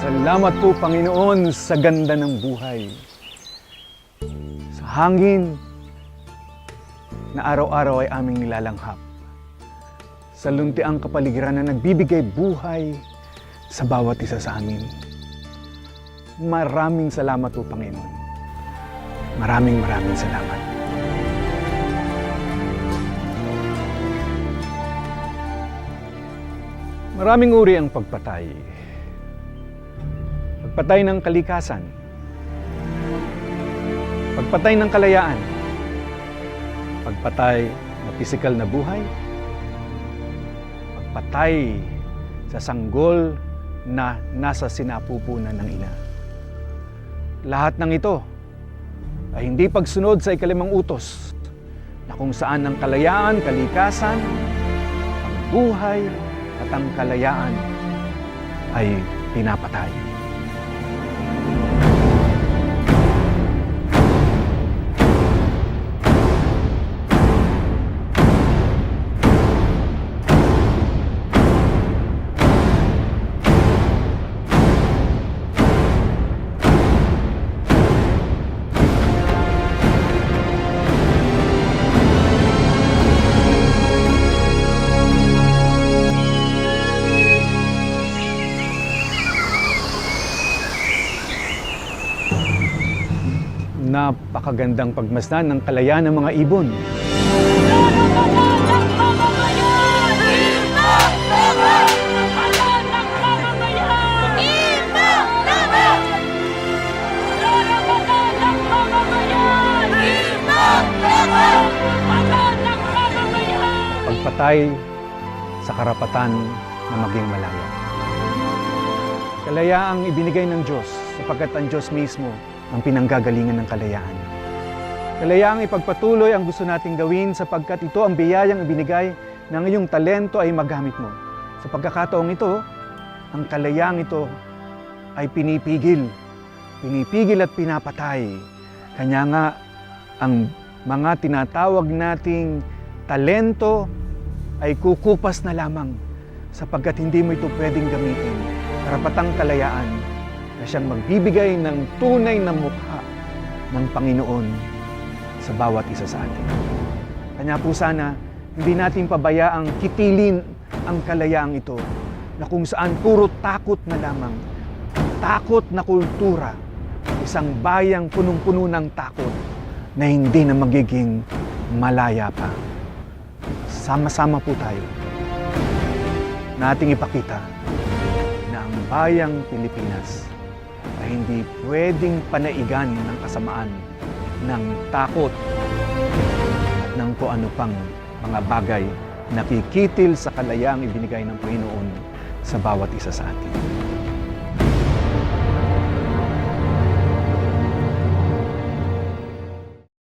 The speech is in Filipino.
Salamat po, Panginoon, sa ganda ng buhay. Sa hangin na araw-araw ay aming nilalanghap. Sa luntiang kapaligiran na nagbibigay buhay sa bawat isa sa amin. Maraming salamat po, Panginoon. Maraming maraming salamat. Maraming uri ang pagpatay. Pagpatay ng kalikasan. Pagpatay ng kalayaan. Pagpatay na pisikal na buhay. Pagpatay sa sanggol na nasa sinapupunan ng ina. Lahat ng ito ay hindi pagsunod sa ikalimang utos na kung saan ang kalayaan, kalikasan, ang buhay at ang kalayaan ay pinapatay. Napakagandang pagmasdan ng kalayaan ng mga ibon. Pagpatay sa karapatan na maging malaya. Kalayaang ibinigay ng Diyos sapagkat ang Diyos mismo ang pinanggagalingan ng kalayaan. Kalayaang ipagpatuloy ang gusto nating gawin sapagkat ito ang biyayang ibinigay na ngayong talento ay magamit mo. Sa pagkakataong ito, ang kalayaang ito ay pinipigil. Pinipigil at pinapatay. Kanya nga, ang mga tinatawag nating talento ay kukupas na lamang sapagkat hindi mo ito pwedeng gamitin. Karapatang kalayaan na siyang magbibigay ng tunay na mukha ng Panginoon sa bawat isa sa atin. Kanya po sana, hindi natin pabayaang kitilin ang kalayaang ito na kung saan puro takot na lamang. Takot na kultura. Isang bayang punong-puno ng takot na hindi na magiging malaya pa. Sama-sama po tayo na ating ipakita na ang bayang Pilipinas ay hindi pwedeng panaigan ng kasamaan, ng takot, at ng kung ano pang mga bagay na kikitil sa kalayaang ibinigay ng Panginoon sa bawat isa sa atin.